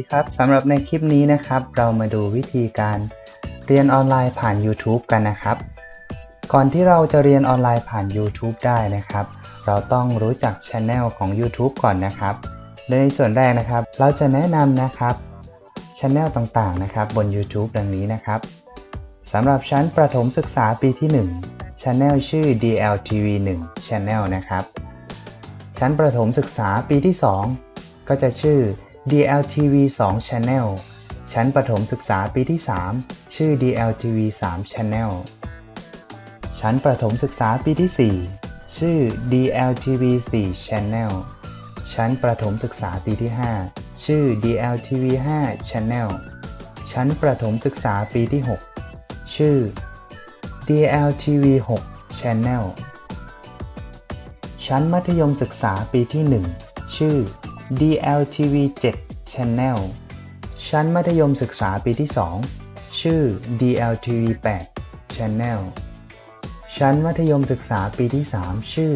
ดีครับสำหรับในคลิปนี้นะครับ เรามาดูวิธีการเรียนออนไลน์ผ่าน YouTube กันนะครับ ก่อนที่เราจะเรียนออนไลน์ผ่าน YouTube ได้นะครับ เราต้องรู้จักช anel ของ YouTube ก่อนนะครับ โดยในส่วนแรกนะครับ เราจะแนะนำนะครับช anel ต่างๆนะครับบน YouTube ดังนี้นะครับสำหรับชั้นประถมศึกษาปีที่1 Channel ชื่อ DLTV 1 Channel นะครับ ชั้นประถมศึกษาปีที่ 2 ก็จะชื่อ DLTV 2 Channel ชั้นประถมศึกษาปีที่ 3 ชื่อ DLTV 3 Channel ชั้นประถมศึกษาปีที่ 4 ชื่อ DLTV 4 Channel ชั้นประถมศึกษาปีที่ 5 ชื่อ DLTV 5 Channel ชั้นประถมศึกษาปีที่ 6 ชื่อ DLTV 6 Channel ชั้นมัธยมศึกษาปีที่ 1 ชื่อ DLTV 7 Channel ชั้นมัธยมศึกษาปีที่ 2 ชื่อ DLTV 8 Channel ชั้นมัธยมศึกษาปีที่ 3 ชื่อ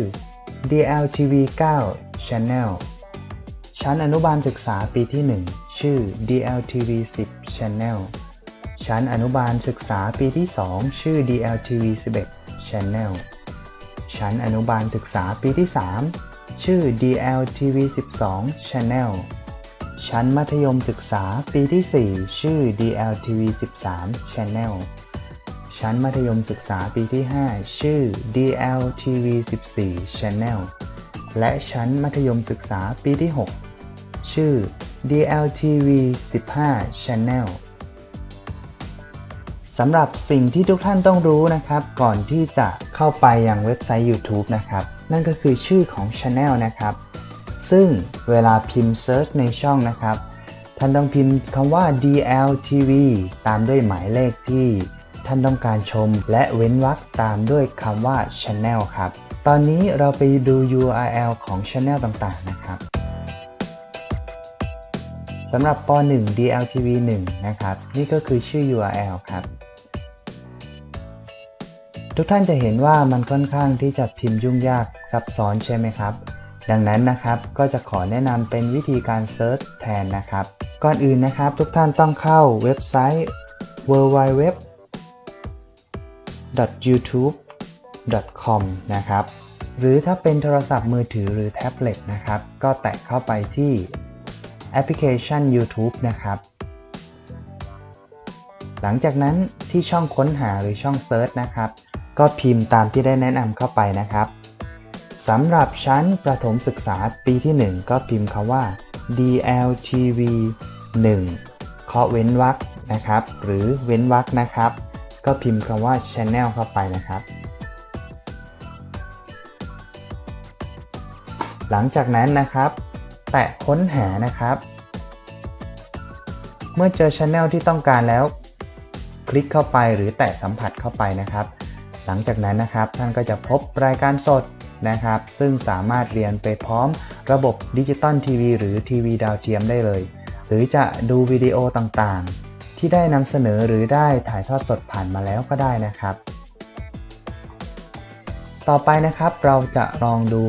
DLTV 9 Channel ชั้นอนุบาลศึกษาปีที่ 1 ชื่อ DLTV 10 Channel ชั้นอนุบาลศึกษาปีที่ 2 ชื่อ DLTV 11 Channel ชั้นอนุบาลศึกษาปีที่ 3 ชื่อ DLTV 12 Channel ชั้นมัธยมศึกษาปีที่ 4 ชื่อ DLTV 13 Channel ชั้นมัธยมศึกษาปีที่ 5 ชื่อ DLTV 14 Channel และชั้นมัธยมศึกษาปีที่ 6 ชื่อ DLTV 15 Channel สำหรับสิ่งที่ทุกท่านต้องรู้นะครับ ก่อนที่จะเข้าไปยังเว็บไซต์ YouTube นะครับ นั่นก็คือชื่อของ Channel นะครับ ซึ่งเวลาพิมพ์ Search ในช่องนะครับ ท่านต้องพิมพ์คำว่า DLTV ตามด้วยหมายเลขที่ท่านต้องการชมและเว้นวรรคตามด้วยคำว่า Channel ครับ ตอนนี้เราไปดู URL ของ Channel ต่างๆ นะครับ สำหรับป .1 DLTV 1 นะครับ นี่ก็คือชื่อ URL ครับ ทุกท่านจะเห็นว่ามันค่อนข้างที่จะพิมพ์ยุ่งยากซับซ้อนใช่ไหมครับ ดังนั้นนะครับก็จะขอแนะนำเป็นวิธีการเซิร์ชแทนนะครับ ก่อนอื่นนะครับทุกท่านต้องเข้าเว็บไซต์ www youtube com นะครับ หรือถ้าเป็นโทรศัพท์มือถือหรือแท็บเล็ตนะครับ ก็แตะเข้าไปที่ แอปพลิเคชัน YouTube นะครับ หลังจากนั้นที่ช่องค้นหาหรือช่องเซิร์ชนะครับ ก็พิมพ์ตามที่ได้แนะนำเข้าไปนะครับสำหรับชั้นประถมศึกษาปีที่ 1 ก็พิมพ์คำว่า DLTV 1เคาะเว้นวรรคนะครับ หรือเว้นวรรคนะครับ ก็พิมพ์คำว่า Channel เข้าไปนะครับ หลังจากนั้นนะครับ แตะค้นหานะครับ เมื่อเจอ Channel ที่ต้องการแล้ว คลิกเข้าไปหรือแตะสัมผัสเข้าไปนะครับ หลังจากนั้นนะครับท่านก็จะพบรายการสดนะครับ ซึ่งสามารถเรียนไปพร้อมระบบดิจิตอลทีวีหรือทีวีดาวเทียมได้เลย หรือจะดูวิดีโอต่างๆ ที่ได้นำเสนอหรือได้ถ่ายทอดสดผ่านมาแล้วก็ได้นะครับ ต่อไปนะครับเราจะลองดู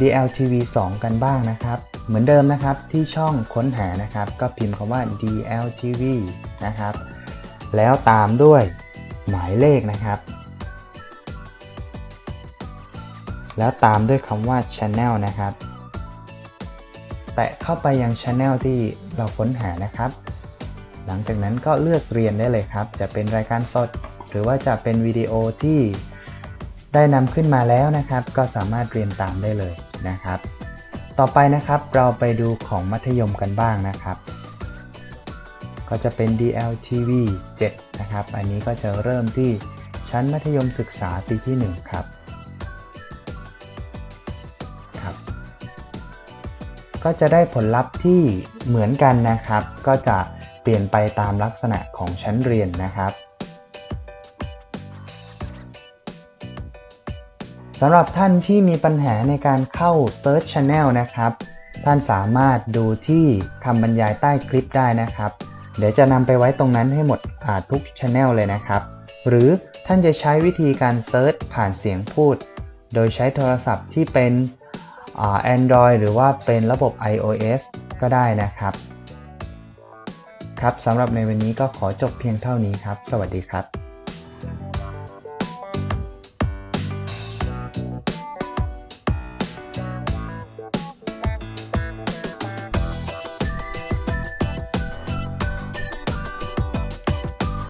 DLTV 2 กันบ้างนะครับ เหมือนเดิมนะครับที่ช่องค้นหานะครับ ก็พิมพ์คำว่า DLTV นะครับ แล้วตามด้วยหมายเลขนะครับ แล้วตามด้วยคำว่า Channel นะครับ แตะเข้าไปยัง Channel ที่เราค้นหานะครับ หลังจากนั้นก็เลือกเรียนได้เลยครับ จะเป็นรายการสด หรือว่าจะเป็นวิดีโอที่ได้นำขึ้นมาแล้วนะครับ ก็สามารถเรียนตามได้เลยนะครับ ต่อไปนะครับเราไปดูของมัธยมกันบ้างนะครับ ก็จะเป็น DLTV 7 นะครับ อันนี้ก็จะเริ่มที่ชั้นมัธยมศึกษาปีที่ 1 ครับครับ ก็จะได้ผลลัพธ์ที่เหมือนกันนะครับ ก็จะเปลี่ยนไปตามลักษณะของชั้นเรียนนะครับ สำหรับท่านที่มีปัญหาในการเข้า Search Channel นะครับ ท่านสามารถดูที่คำบรรยายใต้คลิปได้นะครับ เดี๋ยวจะนำไปไว้ตรงนั้นให้หมดทุก Channel เลยนะครับ หรือท่านจะใช้วิธีการเซิร์ชผ่านเสียงพูด โดยใช้โทรศัพท์ที่เป็น Android หรือว่าเป็นระบบ iOS ก็ได้นะครับ ครับสำหรับในวันนี้ก็ขอจบเพียงเท่านี้ครับ สวัสดีครับ